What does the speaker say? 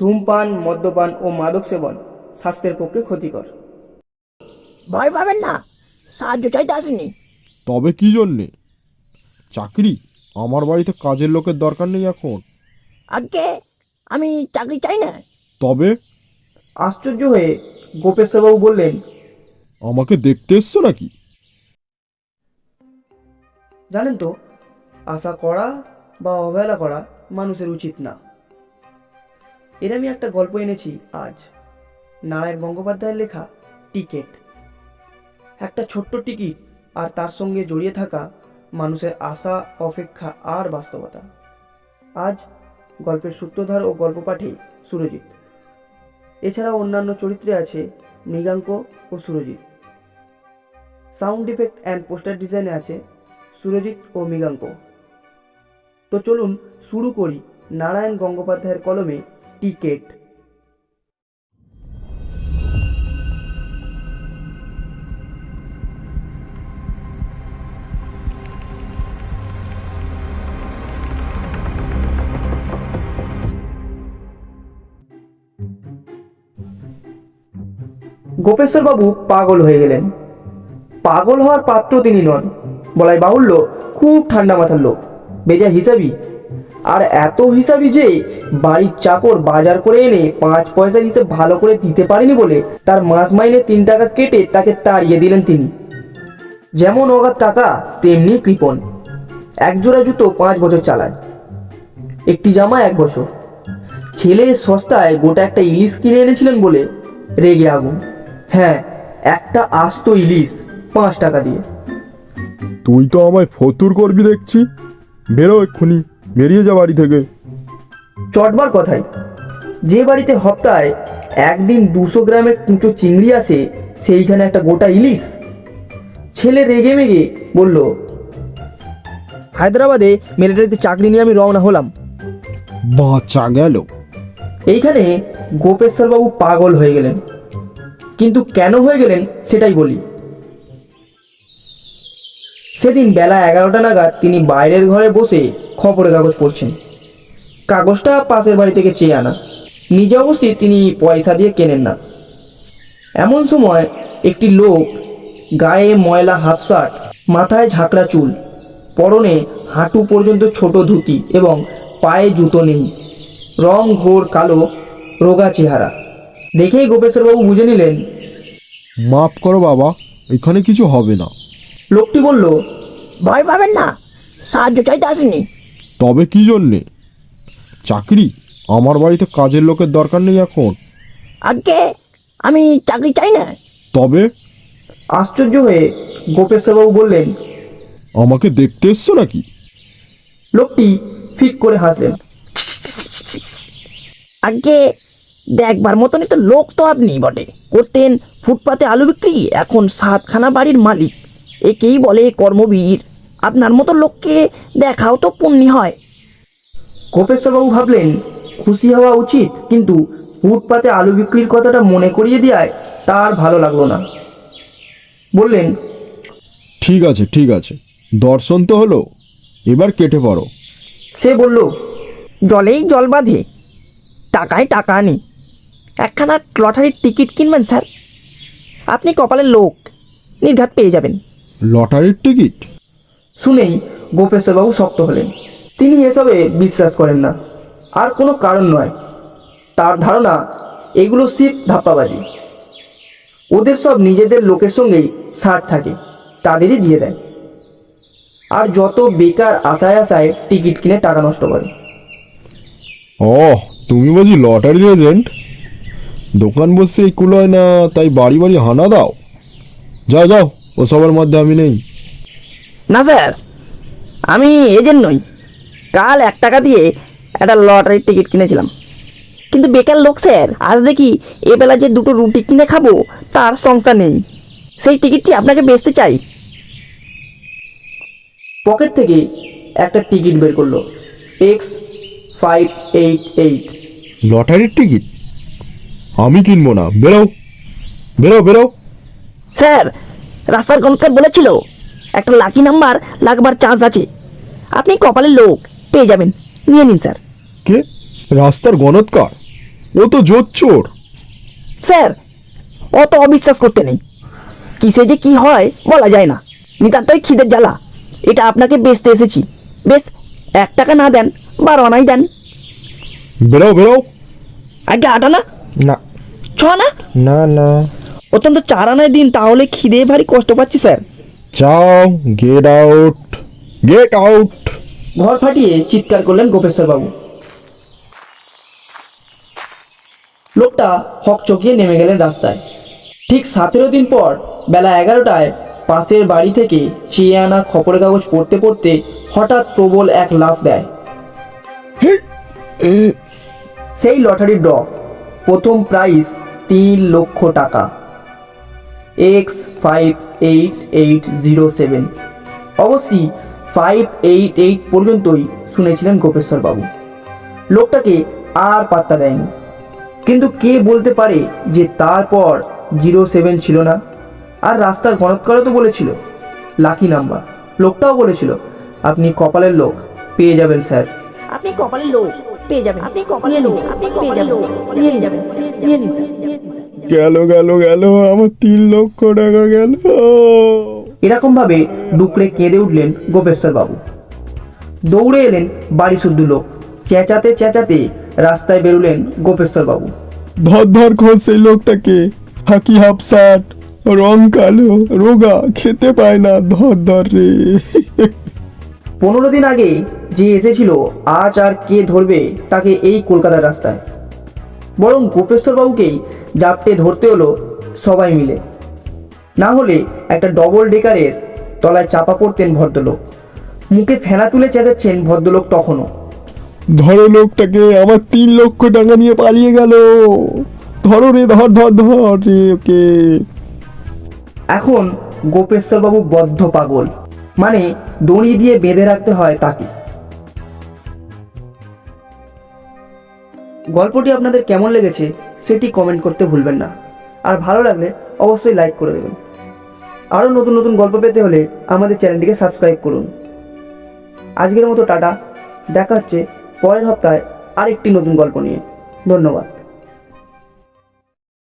ধূমপান মদ্যপান ও মাদক সেবন স্বাস্থ্যের পক্ষে ক্ষতিকর। ভয় পাবেন না সাহায্য চাইতে আসেনি। তবে কি জন্যে? চাকরি? আমার বাড়িতে কাজের লোকের দরকার নেই এখন। আজকে আমি চাকরি চাই না। তবে? আশ্চর্য হয়ে গোপেশ্বরবাবু বললেন আমাকে দেখতে এসছো নাকি? জানেন তো আশা করা বা অবহেলা করা মানুষের উচিত না। এর আমি একটা গল্প এনেছি আজ। নারায়ণ গঙ্গোপাধ্যায়ের লেখা টিকেট। একটা ছোট্ট টিকিট আর তার সঙ্গে জড়িয়ে থাকা মানুষের আশা, অপেক্ষা আর বাস্তবতা। আজ গল্পের সূত্রধার ও গল্প পাঠে সুরজিৎ। এছাড়া অন্যান্য চরিত্রে আছে মৃগাঙ্ক ও Surajit. Sound effect and poster ডিজাইনে আছে সুরজিৎ ও মৃগাঙ্ক। তো চলুন শুরু করি নারায়ণ গঙ্গোপাধ্যায়ের কলমে টিকেট। গোপেশ্বরবাবু পাগল হয়ে গেলেন। পাগল হওয়ার পাত্র তিনি নন। বলাই বাহুল্য, খুব ঠান্ডা মাথার লোক। বেজা হিসাবি আর এত হিসাবি যে বাড়ির চাকর বাজার করে এনে পাঁচ পয়সার হিসেব ভালো করে দিতে পারেনি বলে তার মাস মাইনে তিন টাকা কেটে তাকে তাড়িয়ে দিলেন তিনি। যেমন অগাধ টাকা, তেমনি কৃপণ। এক জোড়া জুতো পাঁচ বছর চালায়। একটি জামা এক বছর। ছেলে সস্তায় গোটা একটা ইলিশ কিনে এনেছিলেন বলে রেগে আগুন। হ্যাঁ একটা আস্ত ইলিশ পাঁচ টাকা দিয়ে। তুই তো আমায় ফতুর করবি দেখছি। বেরো এক্ষুনি। বেরিয়ে যা বাড়ি থেকে। চটবার কথাই। যে বাড়িতে হপ্তায় একদিন দুশো গ্রামের কুঁচো চিংড়ি আসে সেইখানে একটা গোটা ইলিশ। ছেলে রেগে মেগে বলল হায়দ্রাবাদে মিলিটারিতে চাকরি নিয়ে আমি রওনা হলাম। বাঁচা গেল। এইখানে গোপেশ্বরবাবু পাগল হয়ে গেলেন। কিন্তু কেন হয়ে গেলেন সেটাই বলি। সেদিন বেলা এগারোটা নাগাদ তিনি বাইরের ঘরে বসে খবরের কাগজ পড়ছেন। কাগজটা পাশের বাড়ি থেকে চেয়ে আনা। নিজে অবশ্যই তিনি পয়সা দিয়ে কেনেন না। এমন সময় একটি লোক গায়ে ময়লা হাফ শার্ট মাথায় ঝাঁকড়া চুল, পরনে হাঁটু পর্যন্ত ছোট ধুতি এবং পায়ে জুতো নেই। রং ঘোর কালো, রোগা চেহারা। দেখেই গোপেশ্বরবাবু বুঝে নিলেন, মাফ করো বাবা, এখানে কিছু হবে না। লোকটি বলল ভয় পাবেন না সাহায্য চাইতে আসেনি তবে কি জন্যে? চাকরি? আমার বাড়িতে কাজের লোকের দরকার নেই এখন। আজকে আমি চাকরি চাই না। তবে? আশ্চর্য হয়ে গোপেশ্বরবাবু বললেন আমাকে দেখতে এসছো নাকি? লোকটি ফিক করে হাসলেন। আজকে দেখবার মতনই তো লোক তো আপনি বটে। করতেন ফুটপাতে আলু বিক্রি এখন সাতখানা বাড়ির মালিক। একেই বলে কর্মবীর। আপনার মতো লোককে দেখাও তো পুণ্যি হয়। গোপেশ্বরবাবু ভাবলেন খুশি হওয়া উচিত কিন্তু ফুটপাতে আলু বিক্রির কথাটা মনে করিয়ে দেওয়ায় তার ভালো লাগল না। বললেন ঠিক আছে ঠিক আছে দর্শন তো হলো এবার কেটে পড়ো। সে বলল জলেই জল বাঁধে টাকায় টাকা নেই একখানা লটারির টিকিট কিনবেন স্যার? আপনি কপালের লোক নির্ঘাত পেয়ে যাবেন। লটারির টিকিট? শুনেই গোপেশ্বরবাবু শক্ত হলেন। তিনি এসবে বিশ্বাস করেন না। আর কোনো কারণ নয়। তার ধারণা এগুলো সিপ ধাপ্পাবাজি। ওদের সব নিজেদের লোকের সঙ্গেই সার থাকে তাদেরই দিয়ে দেয়। আর যত বেকার আশায় আশায় টিকিট কিনে টাকা নষ্ট করে। ও তুমি বুঝি লটারি এজেন্ট? দোকান বসে কুলোয় না তাই বাড়ি বাড়ি হানা দাও। যাও যাও। ওসবের মধ্যে আমি নেই। না স্যার আমি এজেন্ট নই কাল এক টাকা দিয়ে একটা লটারির টিকিট কিনেছিলাম। কিন্তু বেকার লোক স্যার আজ দেখি এবেলা যে দুটো রুটি কিনে খাব তার সংস্থা নেই। সেই টিকিটটি আপনাকে বেচতে চাই। পকেট থেকে একটা টিকিট বের করল। X five eight eight. লটারির টিকিট? আমি কিনবো না। বেরো। বেরো বেরো। স্যার রাস্তার গণতার বলেছিল। একটা লাকি নাম্বার লাগবার চান্স আছে। আপনি কপালের লোক পেয়ে যাবেন। নিয়ে নিন স্যার। কে? রাস্তার গণৎকার? ও তো জোর চোর। স্যার অত অবিশ্বাস করতে নেই। কিসে যে কি হয় বলা যায় না। নিতান্তই খিদের জ্বালা। এটা আপনাকে বেচতে এসেছি। বেশ এক টাকা না দেন বারো আনাই দেন। বেরো বেরো। আগে আট আনা না। ছ আনা না না। অত্যন্ত চার আনায় দিন তাহলে খিদে ভারী কষ্ট পাচ্ছি স্যার। যাও গেট আউট গেট আউট ঘর ফাটিয়ে চিৎকার করলেন গোপেশ্বর বাবু। লোকটা হক চকিয়ে নেমে গেলেন রাস্তায়। ঠিক সতেরো দিন পর বেলা এগারোটায় পাশের বাড়ি থেকে চেয়ে আনা খবরের কাগজ পড়তে পড়তে হঠাৎ প্রবল এক লাফ দেয়। সেই লটারির ড্র প্রথম প্রাইজ তিন লক্ষ টাকা। X five eight eight zero seven অবশ্যই ফাইভ এইট এইট পর্যন্তই শুনেছিলেন গোপেশ্বর বাবু। লোকটাকে আর পাত্তা দেয়নি। কিন্তু কে বলতে পারে যে তারপর জিরো সেভেন ছিল না? আর রাস্তার গণৎকারও তো বলেছিল। Lucky number. লোকটাও বলেছিল, আপনি কপালের লোক, পেয়ে যাবেন স্যার। আপনি কপালের লোক। পেয়ে যাবেন। আপনি কপালের লোক আপনি পেয়ে যাবেন। নিয়ে যাবেন নিয়ে নিন স্যার। নিয়ে নিন স্যার। গেল গেল গেল আমার তিন লক্ষ টাকা গেল। এরকমভাবে ডুকরে কেঁদে উঠলেন গোপেশ্বর বাবু। দৌড়ে এলেন বাড়ি শুদ্ধ লোক। চেঁচাতে চেঁচাতে রাস্তায় বেরুলেন গোপেশ্বর বাবু। ধর ধর খোঁজ সেই লোকটাকে। হাকি হাফ শার্ট রং কালো রোগা খেতে পায় না। ধর ধর রে। পনেরো দিন আগে যে এসেছিল আজ আর কে ধরবে তাকে এই কলকাতার রাস্তায়। বরং গোপেশ্বর বাবুকেই জাপটে ধরতে হলো সবাই মিলে। না হলে একটা ডবল ডেকারের তলায় চাপা পড়তেন ভদ্রলোক। মুখে ফেনা তুলে চেঁচাচ্ছেন ভদ্রলোক তখনও। ধরো লোকটাকে আমার তিন লক্ষ টাকা নিয়ে পালিয়ে গেল। ধরো রে ধর ধর ধর রে ওকে। এখন গোপেশ্বরবাবু বদ্ধ পাগল। মানে দড়ি দিয়ে বেঁধে রাখতে হয় তাকে। গল্পটি আপনাদের কেমন লেগেছে সেটি কমেন্ট করতে ভুলবেন না। আর ভালো লাগলে অবশ্যই লাইক করে দেবেন। আরও নতুন নতুন গল্প পেতে হলে আমাদের চ্যানেলটিকে সাবস্ক্রাইব করুন। আজকের মতো টাটা। দেখা হচ্ছে পরের সপ্তাহে আরেকটি নতুন গল্প নিয়ে। ধন্যবাদ।